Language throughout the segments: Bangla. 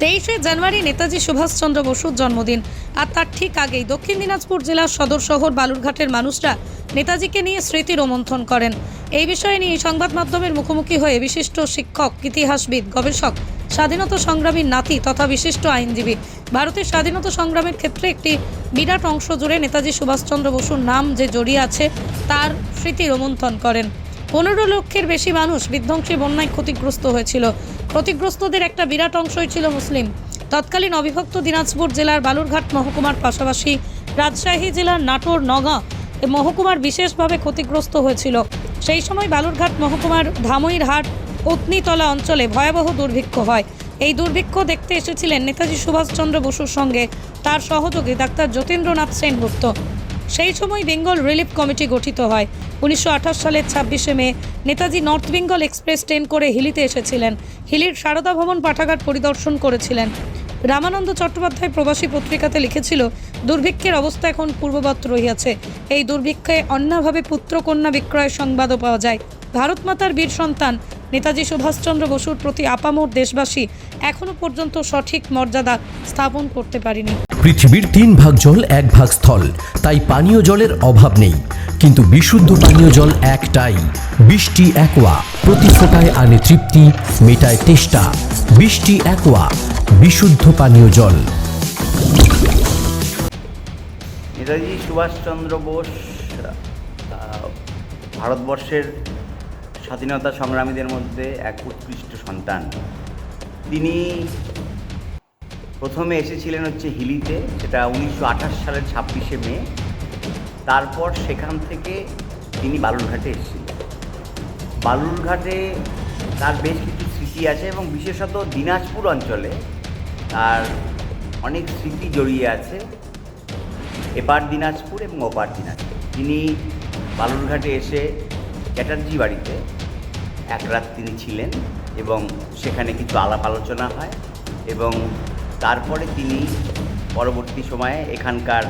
তেইশে জানুয়ারি নেতাজি সুভাষচন্দ্র বসুর জন্মদিন। আর তার ঠিক আগেই দক্ষিণ দিনাজপুর জেলার সদর শহর বালুরঘাটের মানুষরা নেতাজিকে নিয়ে স্মৃতি রোমন্থন করেন। এই বিষয়ে নিয়ে সংবাদ মাধ্যমের মুখোমুখি হয়ে বিশিষ্ট শিক্ষক, ইতিহাসবিদ, গবেষক, স্বাধীনতা সংগ্রামীর নাতি তথা বিশিষ্ট আইনজীবী, ভারতের স্বাধীনতা সংগ্রামের ক্ষেত্রে একটি বিরাট অংশ জুড়ে নেতাজি সুভাষচন্দ্র বসুর নাম যে জড়িয়ে আছে, তার স্মৃতি রোমন্থন করেন। পনেরো লক্ষের বেশি মানুষ বিধ্বংসী বন্যায় ক্ষতিগ্রস্ত হয়েছিল। ক্ষতিগ্রস্তদের একটা বিরাট অংশই ছিল মুসলিম। তৎকালীন অবিভক্ত দিনাজপুর জেলার বালুরঘাট মহকুমার পাশাপাশি রাজশাহী জেলার নাটোর, নগাঁ মহকুমার বিশেষভাবে ক্ষতিগ্রস্ত হয়েছিল। সেই সময় বালুরঘাট মহকুমার ধামইরহাট, পত্নীতলা অঞ্চলে ভয়াবহ দুর্ভিক্ষ হয়। এই দুর্ভিক্ষ দেখতে এসেছিলেন নেতাজি সুভাষচন্দ্র বসুর সঙ্গে। তার সহযোগী ডাক্তার যতীন্দ্রনাথ সেনগুপ্ত। সেই সময় বেঙ্গল রিলিফ কমিটি গঠিত হয়। উনিশশো সালের ছাব্বিশে May, Netaji north Bengal express train করে হিলিতে এসেছিলেন। হিলির সারদা ভবন পাঠাগার পরিদর্শন করেছিলেন। রামানন্দ চট্টোপাধ্যায় প্রবাসী পত্রিকাতে লিখেছিল, দুর্ভিক্ষের অবস্থা এখন পূর্ববৎ রহিয়াছে। এই দুর্ভিক্ষে অন্যভাবে পুত্রকন্যা বিক্রয়ের সংবাদও পাওয়া যায়। ভারত মাতার বীর সন্তান নেতাজি সুভাষচন্দ্র বসুর প্রতি আপামর দেশবাসী এখনও পর্যন্ত সঠিক মর্যাদা স্থাপন করতে পারেনি। পৃথিবীর তিন ভাগ জল এক ভাগ স্থল। তাই পানীয় জলের অভাব নেই। কিন্তু বিশুদ্ধ পানীয় জল একটাই। বৃষ্টি একোয়া। প্রতি ফোটায় আনে তৃপ্তি মেটায় তেষ্টা। বৃষ্টি একোয়া। বিশুদ্ধ পানীয় জল। নেতাজি সুভাষচন্দ্র বোস ভারতবর্ষের স্বাধীনতা সংগ্রামীদের মধ্যে এক উৎকৃষ্ট সন্তান। তিনি প্রথমে এসেছিলেন হচ্ছে হিলিতে, সেটা উনিশশো আঠাশ সালের ছাব্বিশে মে। তারপর সেখান থেকে তিনি বালুরঘাটে এসেছিলেন। বালুরঘাটে তার বেশ কিছু স্মৃতি আছে এবং বিশেষত দিনাজপুর অঞ্চলে তার অনেক স্মৃতি জড়িয়ে আছে। এপার দিনাজপুর এবং ওপার দিনাজপুর। তিনি বালুরঘাটে এসে চ্যাটার্জি বাড়িতে। এক রাত তিনি ছিলেন এবং সেখানে কিছু আলাপ আলোচনা হয় এবং তারপরে তিনি পরবর্তী সময়ে এখানকার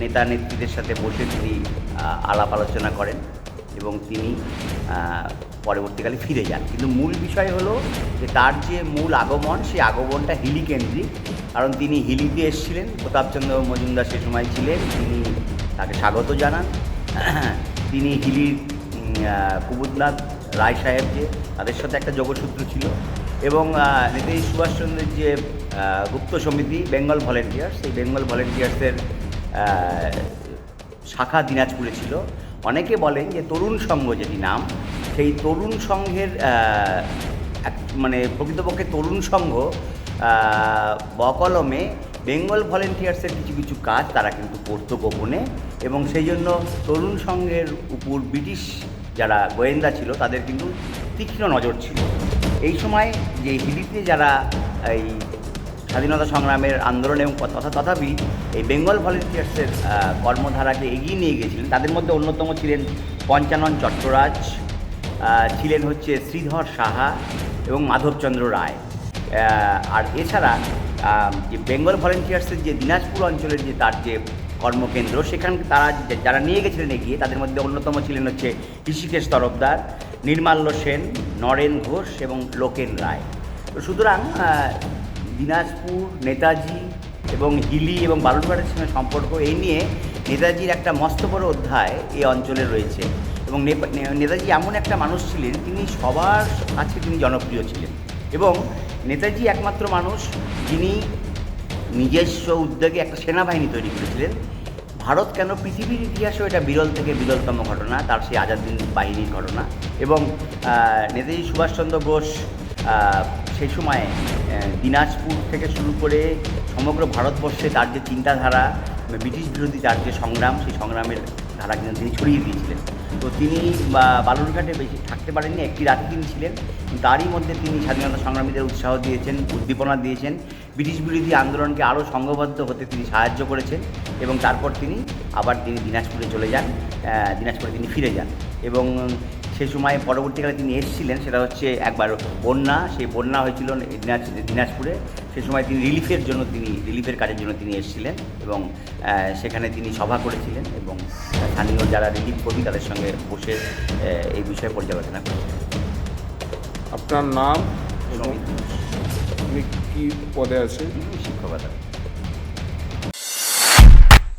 নেতা নেত্রীদের সাথে বসে তিনি আলাপ আলোচনা করেন এবং তিনি পরবর্তীকালে ফিরে যান। কিন্তু মূল বিষয় হলো যে তার যে মূল আগমন, সেই আগমনটা হিলি কেন্দ্রিক কারণ তিনি হিলিতে এসেছিলেন, প্রতাপচন্দ্র মজুমদার সে সময় ছিলেন, তিনি তাকে স্বাগত জানান। তিনি হিলির কুবুদনাথ রায় সাহেব যে তাদের সাথে একটা যোগসূত্র ছিল। এবং নেতাজি সুভাষচন্দ্রের যে গুপ্ত সমিতি, বেঙ্গল ভলেন্টিয়ার্স, সেই বেঙ্গল ভলেন্টিয়ার্সের শাখা দিনাজপুরে ছিল। অনেকে বলেন যে তরুণ সংঘ যেটি নাম, সেই তরুণ সংঘের মানে প্রকৃতপক্ষে তরুণ সংঘ বকলমে বেঙ্গল ভলেন্টিয়ার্সের কিছু কিছু কাজ তারা কিন্তু করতো গোপনে এবং সেই জন্য তরুণ সংঘের উপর ব্রিটিশ যারা গোয়েন্দা ছিল, তাদের কিন্তু তীক্ষ্ণ নজর ছিল। এই সময় যে হিলিতে যারা এই স্বাধীনতা সংগ্রামের আন্দোলন এবং তথা, তথাপি এই বেঙ্গল ভলেন্টিয়ার্সের কর্মধারাকে এগিয়ে নিয়ে গিয়েছিলেন, তাদের মধ্যে অন্যতম ছিলেন পঞ্চানন চট্টরাজ ছিলেন হচ্ছে শ্রীধর সাহা এবং মাধবচন্দ্র রায়। আর এছাড়া যে বেঙ্গল ভলেন্টিয়ার্সের যে দিনাজপুর অঞ্চলের যে তার যে কর্মকেন্দ্র, সেখান তারা যারা নিয়ে গেছিলেন এগিয়ে, তাদের মধ্যে অন্যতম ছিলেন হচ্ছে ঋষিকেশ তরফদার, নির্মাল্য সেন, নরেন ঘোষ এবং লোকেন রায়। তো সুতরাং দিনাজপুর, নেতাজি এবং হিলি এবং বালুরঘাটের সঙ্গে সম্পর্ক এই নিয়ে নেতাজির একটা মস্ত বড় অধ্যায় এই অঞ্চলে রয়েছে। এবং নেতাজি এমন একটা মানুষ ছিলেন, তিনি সবার কাছে তিনি জনপ্রিয় ছিলেন। এবং নেতাজি একমাত্র মানুষ যিনি নিজস্ব উদ্যোগে একটা সেনাবাহিনী তৈরি করেছিলেন। ভারত কেন পৃথিবীর ইতিহাসেও এটা বিরল থেকে বিরলতম ঘটনা, তার সেই আজাদিন বাহিনীর ঘটনা। এবং নেতাজি সুভাষচন্দ্র বোস সেই সময় দিনাজপুর থেকে শুরু করে সমগ্র ভারতবর্ষে তার যে চিন্তাধারা, ব্রিটিশ বিরোধী তার যে সংগ্রাম, সেই সংগ্রামের ধারা কিন্তু তিনি ছড়িয়ে দিয়েছিলেন। তো তিনি বালুরঘাটে বেশি থাকতে পারেননি, একটি রাতে তিনি ছিলেন। তারই মধ্যে তিনি স্বাধীনতা সংগ্রামীদের উৎসাহ দিয়েছেন, উদ্দীপনা দিয়েছেন। ব্রিটিশ বিরোধী আন্দোলনকে আরও সংঘবদ্ধ হতে তিনি সাহায্য করেছেন এবং তারপর তিনি আবার তিনি দিনাজপুরে চলে যান দিনাজপুরে তিনি ফিরে যান। এবং সেই সময় পরবর্তীকালে তিনি এসেছিলেন, সেটা হচ্ছে একবার বন্যা, সেই বন্যা হয়েছিল দিনাজ, দিনাজপুরে। সেই সময় তিনি রিলিফের জন্য তিনি রিলিফের কাজের জন্য তিনি এসেছিলেন এবং সেখানে তিনি সভা করেছিলেন এবং স্থানীয় যারা রিলিফ কর্মী তাদের সঙ্গে বসে এই বিষয়ে পর্যালোচনা করেছিলেন। আপনার নাম আপনি কি পদে আছে শিক্ষকতা